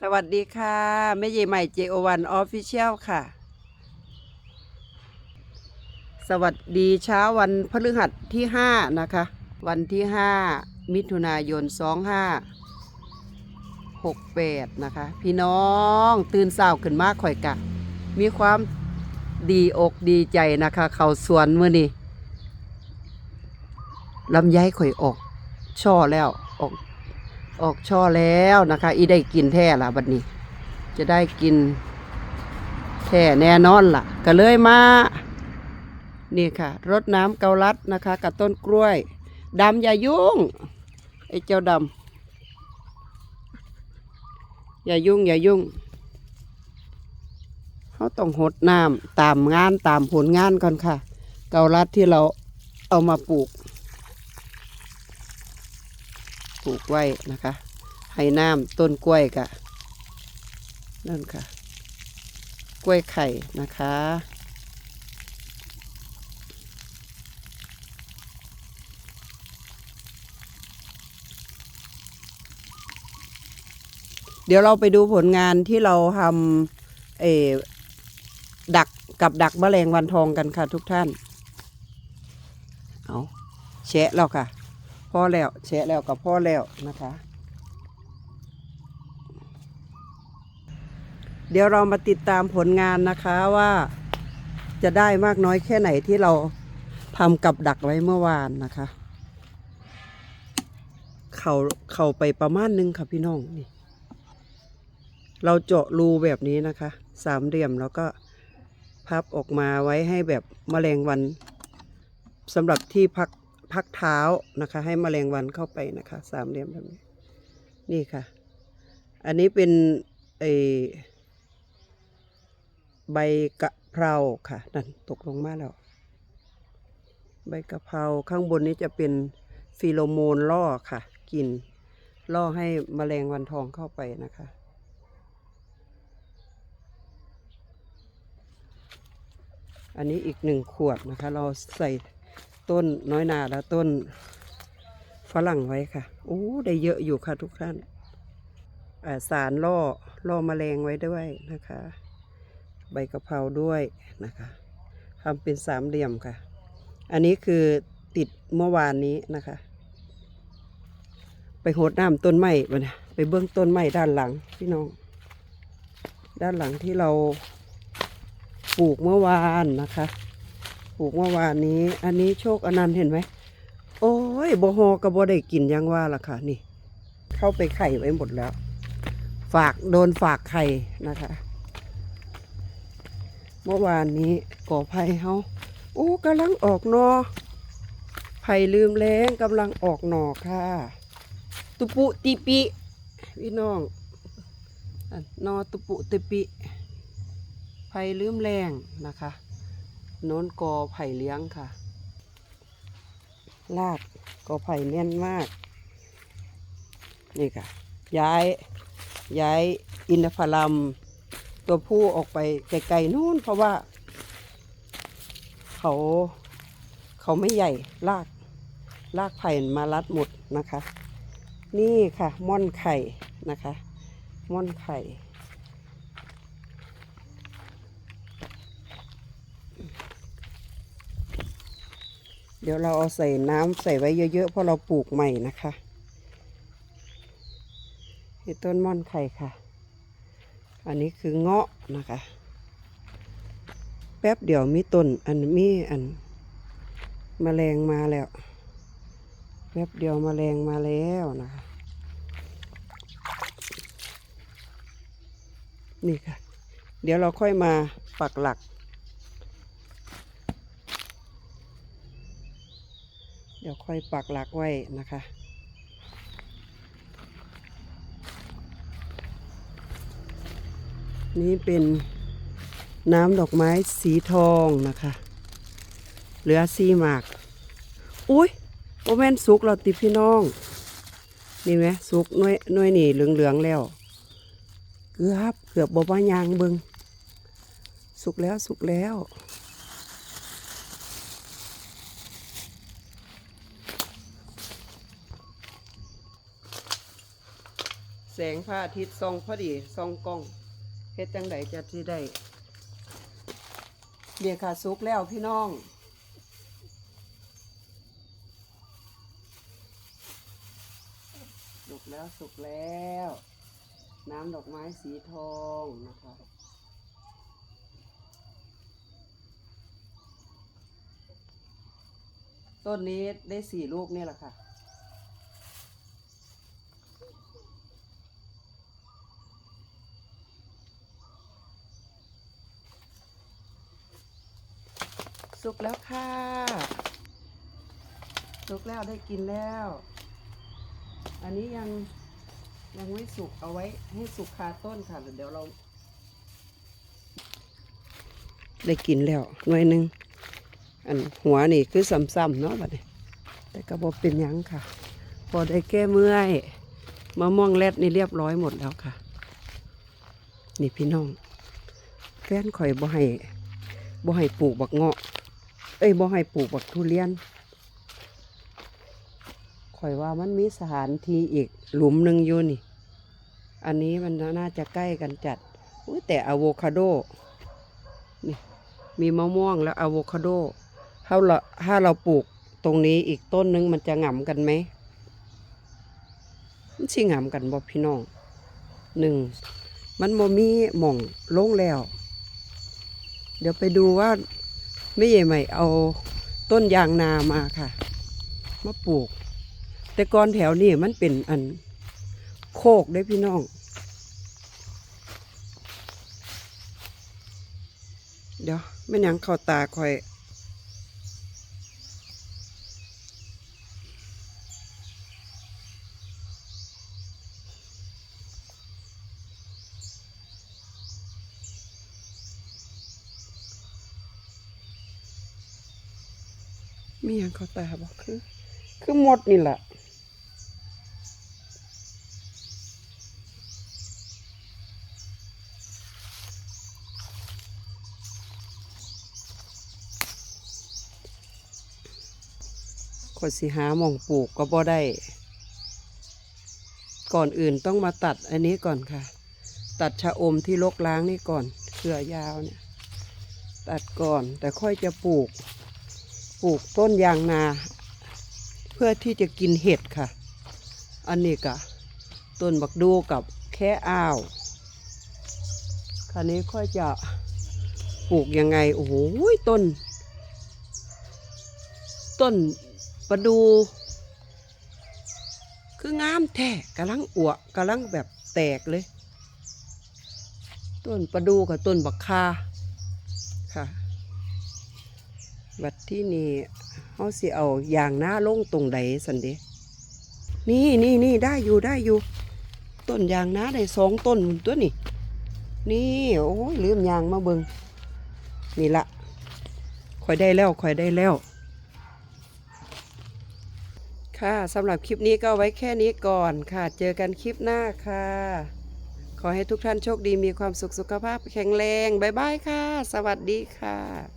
สวัสดีค่ะแม่เยใหม่ JO1 Official ค่ะ สวัสดีเช้าวันพฤหัสที่5นะคะ วันที่5มิถุนายน2568นะคะ พี่น้องตื่นเช้าขึ้นมากข่อยกะ มีความดีอกดีใจนะคะ เขาสวนเมื่อนี้ลำไยข่อยออก ช่อแล้วออก ออกช่อแล้วนะคะ อีได้กินแท้ละบัดนี้ จะได้กินแท้แน่นอนล่ะ ก็เลยมา นี่ค่ะ รดน้ำเกาลัดนะคะ กับต้นกล้วยดำอย่ายุ่งไอ้เจ้าดำอย่ายุ่ง อย่ายุ่งเขาต้องหดน้ำตามงานตามผลงานก่อนค่ะ เกาลัดที่เราเอามาปลูก ปลูกไว้นะคะ ให้น้ำต้นกล้วยกะนั่นค่ะ กล้วยไข่นะคะ เดี๋ยวเราไปดูผลงานที่เราทำเอดักกับดักแมลงวันทองกันค่ะทุกท่าน เอาแชะแล้วค่ะ อแล้วแชะแล้วกับพ่อแล้วนะคะ เดี๋ยวเรามาติดตามผลงานนะคะว่าจะได้มากน้อยแค่ไหนที่เราทำกับดักไว้เมื่อวานนะคะ เขาเขาไปประมาณนึงค่ะพี่น้องนี่ เราเจาะรูแบบนี้นะคะ สามเหลี่ยมแล้วก็พับออกมาไว้ให้แบบแมลงวันสำหรับที่พัก พักเท้านะคะ ให้แมลงวันเข้าไปนะคะ สามเหลี่ยมแบบนี้ นี่ค่ะ อันนี้เป็นไอใบกะเพราค่ะนั่นตกลงมาแล้ว ใบกะเพราข้างบนนี้จะเป็นฟีโรโมนล่อค่ะกลิ่นล่อให้แมลงวันทองเข้าไปนะคะ อันนี้อีกหนึ่งขวดนะคะ เราใส่ ต้นน้อยนาและต้นฝรั่งไว้ค่ะโอ้ได้เยอะอยู่ค่ะทุกท่านสารล่อล่อแมลงไว้ด้วยนะคะ ใบกะเพราด้วยนะคะทำเป็นสามเหลี่ยมค่ะ อันนี้คือติดเมื่อวานนี้นะคะ ไปโหดน้ำต้นไม้ไปนะไปเบื้องต้นไม้ด้านหลังพี่น้อง ด้านหลังที่เราปลูกเมื่อวานนะคะ ปลูกเมื่อวานนี้ อันนี้โชคอนันต์เห็นไหม โอ้ยบฮอกระบได้กินยังว่าล่ะค่ะ นี่ เข้าไปไข่ไว้หมดแล้ว ฝากโดนฝากไข่นะคะ เมื่อวานนี้ก่อไผ่เฮาโอ้กำลังออกหนอไผ่ลืมแล้งกำลังออกหน่อค่ะ ตุปุติปิพี่น้องอันนอตุปุติปิไผ่ลืมแรงนะคะ โน้นกอไผ่เลี้ยงค่ะ ลากกอไผ่แน่นมาก นี่ค่ะ ย้าย ย้ายอินทผลัมตัวผู้ออกไปไกลๆนู่นเพราะว่า เขาเขาไม่ใหญ่ลาก ลากไผ่มารัดหมดนะคะ นี่ค่ะ ม่อนไข่นะคะ ม่อนไข่ เดี๋ยวเราเอาใส่น้ำใส่ไว้เยอะๆเพราะเราปลูกใหม่นะคะนี่ต้นม่อนไข่ค่ะ อันนี้คือเงาะนะคะ แป๊บเดี๋ยวมีต้นอันมีอันมแมลงมาแล้ว แป๊บเดียวมแมลงมาแล้วนะคะ นี่ค่ะ เดี๋ยวเราค่อยมาปักหลัก เดี๋ยวค่อยปักหลักไว้นะคะนี่เป็นน้ำดอกไม้สีทองนะคะ เหลือซีหมาก อุ้ยโอแมนสุกเราติพี่น้อง นี่ไหมสุกน้อยน้อยนี่เหลืองๆแล้ว เกือบเกือบบอกว่ายางเบิงสุกแล้วสุกแล้ว แสงพระอาทิตย์ส่องพอดีส่องกล้องเฮ็ดจังไดจะที่ได้เบียร์ขาสุกแล้วพี่น้องสุกแล้วสุกแล้ว น้ำดอกไม้สีทองนะคะต้นนี้ได้สี่ลูกนี่แหละค่ะ สุกแล้วค่ะ สุกแล้วได้กินแล้ว อันนี้ยังยังไม่สุกเอาไว้ให้สุกคาต้นค่ะเดี๋ยวเรา ได้กินแล้วหน่วยหนึ่งอันหัวนี่คือซ้ำๆเนาะบัดนี้ แต่ก็บอกเป็นยังค่ะ พอได้แก้เมื่อยมะม่วงแรดนี่เรียบร้อยหมดแล้วค่ะ นี่พี่น้องแฟนข่อยบ่ให้บ่ให้ปลูกบักเงาะ เอ้ยบ่ให้ปลูกบักทุเรียน ข่อยว่ามันมีสถานที่อีกหลุมหนึ่งอยู่นี่ อันนี้มันน่าจะใกล้กันจัดอุ๊ยแต่อะโวคาโดนี่มีมะม่วงแล้วอะโวคาโดถ้าเราถ้าเราปลูกตรงนี้อีกต้นนึงมันจะหง่ำกันไหมมันชิง่ำกันบ่พี่น้องหนึ่งมันบ่มีหม่องลงแล้ว เดี๋ยวไปดูว่าไม่ใหญ่ใหม่เอาต้นยางนามาค่ะ มาปลูก แต่ก่อนแถวนี้มันเป็นอันโคกได้พี่น้อง เดี๋ยวไม่ยังเข้าตาคอย มีหยังเข้าตาบอกคือ คือหมดนี่แหละ คนสิหาหมองปลูกก็บ่ได้ ก่อนอื่นต้องมาตัดอันนี้ก่อนค่ะ ตัดชะอมที่ลกล้างนี่ก่อนเครือยาวเนี่ย ตัดก่อนแต่ค่อยจะปลูก ปลูกต้นยางนา เพื่อที่จะกินเห็ดค่ะ อันนี้กะต้นบักดูกับแค่อ้าวคราวนี้ค่อยจะปลูกยังไง โอ้โหต้น ต้น ประดู คืองามแท้กำลังอวกำลังแบบแตกเลย ต้นประดูกับต้นบักคาค่ะบัดที่นี่เขาสิเอาอย่างหน้าลงตรงใดสันเดะนี่นี่นี่ได้อยู่ได้อยู่ ต้นยางนาได้สองต้นตัวนี่ นี่โอ้ยลืมยางมาเบิงนี่ละคอยได้แล้วคอยได้แล้ว ค่ะสำหรับคลิปนี้ก็ไว้แค่นี้ก่อนค่ะ เจอกันคลิปหน้าค่ะ ขอให้ทุกท่านโชคดีมีความสุขสุขภาพแข็งแรง บ๊ายบายค่ะ สวัสดีค่ะ